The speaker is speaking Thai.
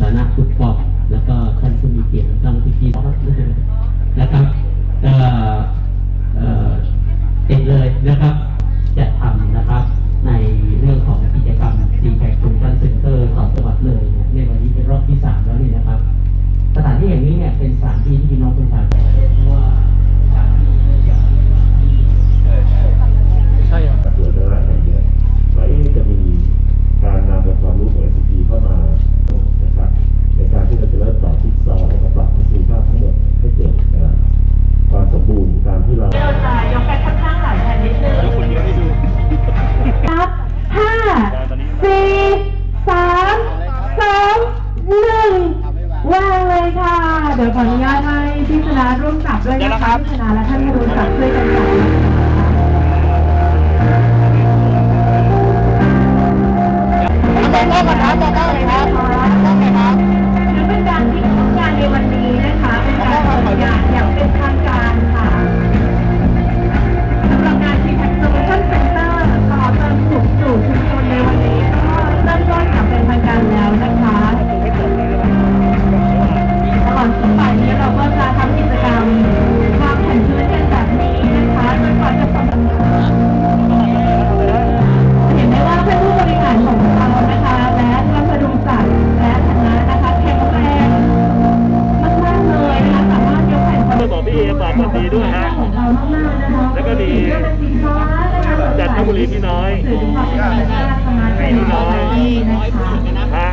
ฐานะพุกธก็แล้วก็ค เลยค่ะ เดี๋ยวขออนุญาตให้พิจารณาร่วมกับด้วยนะคะพิจารณาและท่านผู้ร่วมกับช่วยกันจับบอกว่าปัญหาบต่อเลยครับาคนดีด้วยฮะแล้วก็มีจัดทบุรีพี่น้อยพี่น้อยฮะ